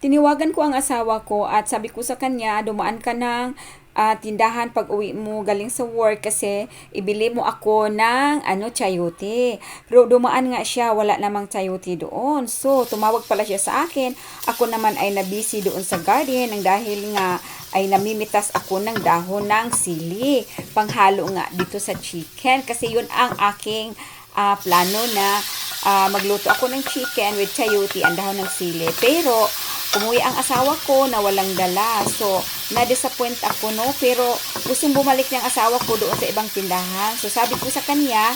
tiniwagan ko ang asawa ko at sabi ko sa kanya, dumaan ka ng ah, tindahan pag uwi mo galing sa work kasi ibili mo ako ng ano chayote. Pero dumaan nga siya, wala namang chayote doon. So, tumawag pala siya sa akin. Ako naman ay nabisi doon sa garden ng dahil nga ay namimitas ako ng dahon ng sili. Panghalo nga dito sa chicken kasi yun ang aking ah, plano na ah, magluto ako ng chicken with chayote ang dahon ng sili. Pero umuwi ang asawa ko na walang dala. So, na-disappoint ako, no? Pero gustong bumalik ng asawa ko doon sa ibang tindahan. So, sabi ko sa kanya,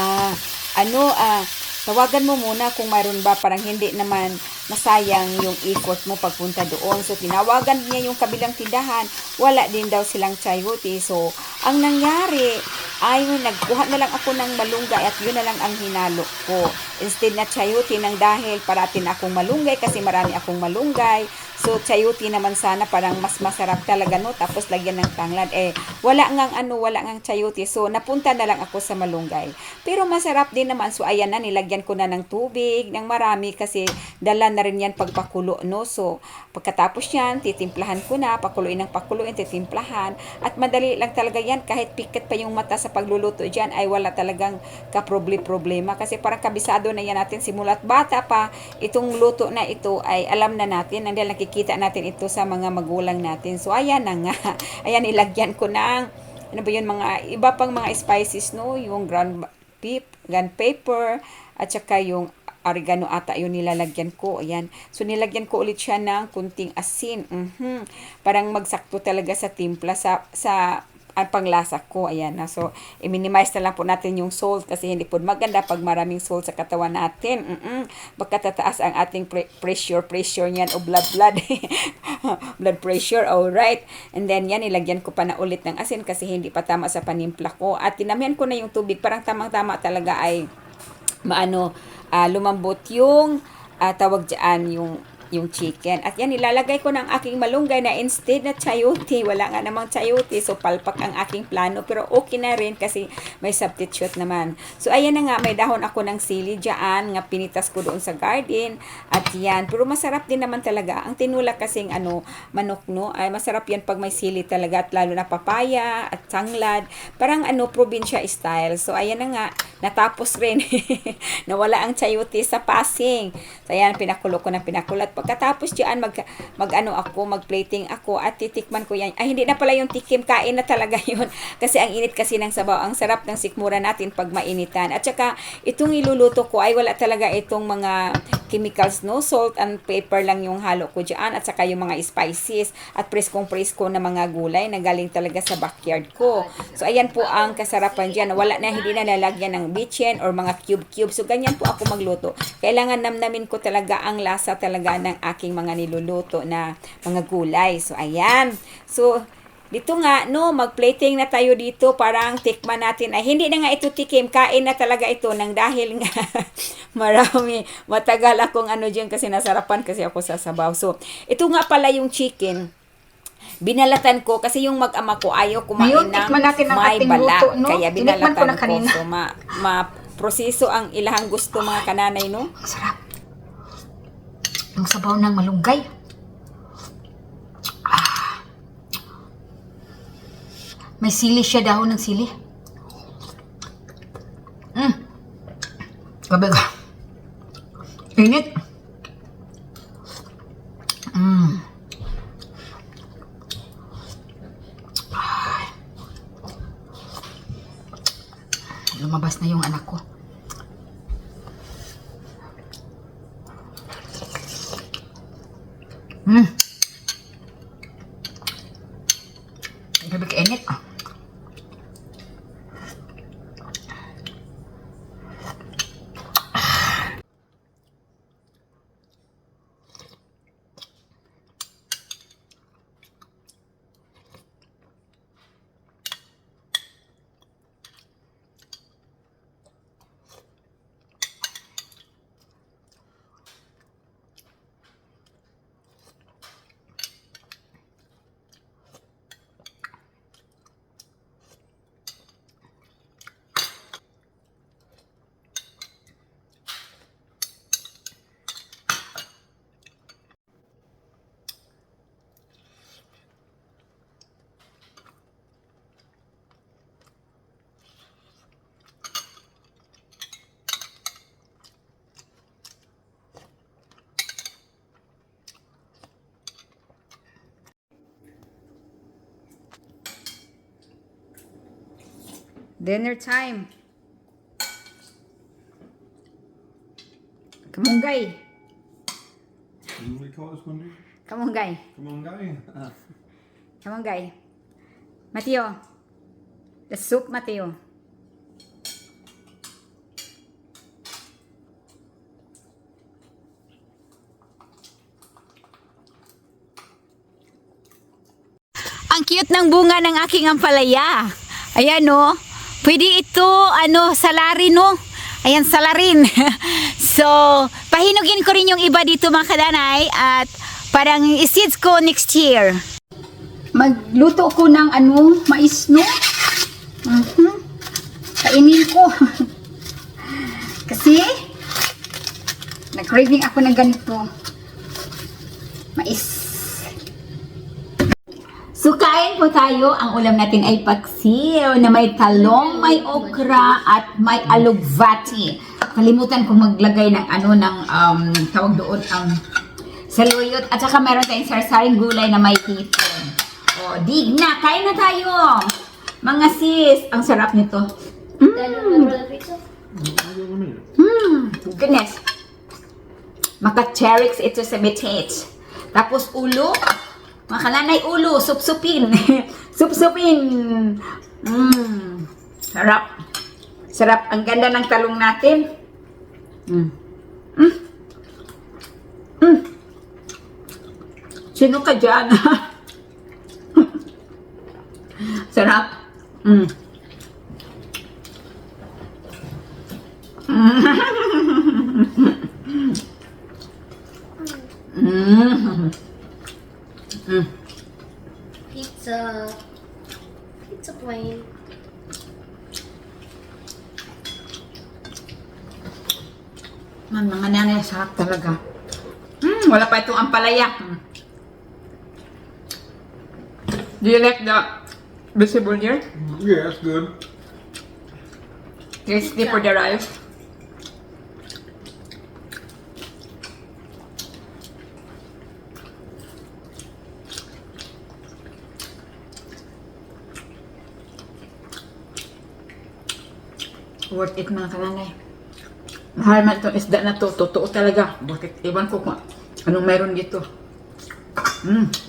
ah, ano, ah, tawagan mo muna kung mayroon ba parang hindi naman masayang yung effort mo pagpunta doon. So, tinawagan niya yung kabilang tindahan. Wala din daw silang chayote. So, ang nangyari ay nagkuha na lang ako ng malunggay at yun na lang ang hinalo ko. Instead na chayote nang dahil parating akong malunggay kasi marami akong malunggay. So, chayote naman sana parang mas masarap talaga, no? Tapos lagyan ng tanglad. Eh, wala ngang ano, wala ngang chayote. So, napunta na lang ako sa malunggay. Pero masarap din naman. So, ayan na, nilagyan ko na ng tubig, ng marami kasi dala na rin yan pagpakulo, no? So, pagkatapos yan, titimplahan ko na, pakuluin ng pakuluin, titimplahan. At madali lang talaga yan. Kahit pikit pa yung mata sa pagluluto dyan, ay wala talagang kaproble-problema. Kasi parang kabisado na yan natin simulat bata pa. Itong luto na ito ay alam na natin. Dahil nakikita natin ito sa mga magulang natin. So, ayan na nga. Ayan, ilagyan ko ng, ano ba yun, mga iba pang mga spices, no? Yung ground beef, gun pepper, at saka yung oregano ata yun nilalagyan ko. Ayan. So, nilagyan ko ulit siya ng kunting asin. Mhm. Parang magsakto talaga sa timpla, sa, sa ang panglasa ko. Ayan na. So, i-minimize na lang po natin yung salt kasi hindi po maganda pag maraming salt sa katawan natin. Mm-mm. Baka tataas ang ating pre- pressure, pressure niyan o blood, blood. blood pressure, alright. And then yan, ilagyan ko pa na ulit ng asin kasi hindi pa tama sa panimpla ko. At tinamihan ko na yung tubig. Parang tamang-tama talaga ay maano, ah, lumambot yung ah, tawag dyan, yung yung chicken. At yan, ilalagay ko ng aking malunggay na instead na chayote. Wala nga namang chayote. So, palpak ang aking plano. Pero okay na rin kasi may substitute naman. So, ayan na nga. May dahon ako ng sili dyan. Nga pinitas ko doon sa garden. At yan. Pero masarap din naman talaga. Ang tinula kasing ano, manok, no? Ay, masarap yan pag may sili talaga. At lalo na papaya at tanglad. Parang ano, probinsya style. So, ayan na nga. Natapos rin. Nawala ang chayote sa passing. So, ayan, pinakulo ko na pinakulat. Pagkatapos diyan mag, mag ano ako, mag-plating ako at titikman ko yan. Ay, hindi na pala yung tikim, kain na talaga yun. Kasi ang init kasi ng sabaw. Ang sarap ng sikmura natin pag mainitan. At saka, itong iluluto ko ay wala talaga itong mga chemicals, no? Salt and pepper lang yung halo ko dyan. At saka yung mga spices at preskong presko na mga gulay na galing talaga sa backyard ko. So, ayan po ang kasarapan dyan. Wala na, hindi na lalagyan ng bitchin or mga cube-cube. So, ganyan po ako magluto. Kailangan namnamin ko talaga ang lasa talaga ng aking mga niluluto na mga gulay. So, ayan. So, dito nga, no, mag-plating na tayo dito. Parang tikman natin. Ay, hindi na nga ito tikim. Kain na talaga ito nang dahil nga marami. Matagal akong ano dyan kasi nasarapan kasi ako sa sabaw. So, ito nga pala yung chicken. Binalatan ko kasi yung mag-ama ko ayaw kumain Ngayon, ng may balat. luto, no? Kaya Tinikman binalatan ko na kanina. So, ma, ma proseso ang ilahang gusto mga kananay, no? Ang sarap. Yung sabaw ng malunggay. Ah. May sili siya, dahon ng sili. Mm. Gabi ka. Init. Mm. Ay. Lumabas na yung anak ko. Hmm. Grabe ka init. Ah. Dinner time. Kamunggay. What do we call this one? Kamunggay. Come on, guy. Uh, Kamunggay. Mateo. The soup, Mateo. Ang cute ng bunga ng aking ampalaya. Ayan no. Pwede ito ano salarin no. Ayan salarin. so, pahinugin ko rin yung iba dito mga kadanay at parang seeds ko next year. Magluto ko ng ano, mais no. Mhm. Kainin ko. Kasi nag-craving ako ng ganito. Mais. So, kain po tayo. Ang ulam natin ay paksiw na may talong, may okra, at may alugbati. Kalimutan kong maglagay ng ano, ng um, tawag doon, ang saluyot. At saka meron tayong sarsaring gulay na may hipon. O, dig na. Kain na tayo. Mga sis, ang sarap nito. Minute. Hmm, goodness. Maka-cherix ito sa bitit. Tapos ulo. Mga kalanay ulo, supsupin. supsupin. Mm, sarap. Sarap. Ang ganda ng talong natin. Mm. Mm. Mm. Sino ka dyan? sarap. Mm. Mm. Mm. Pizza. Pizza plain. Man, mga nanay, sarap talaga. Mm, wala pa itong ampalaya. Mm. Do you like the vegetable here? Yeah, that's good. Crispy for the rice. Worth it mga kananay. Mahal man itong isda na to. Totoo talaga. Bakit? Iwan ko kung anong meron dito. Mm.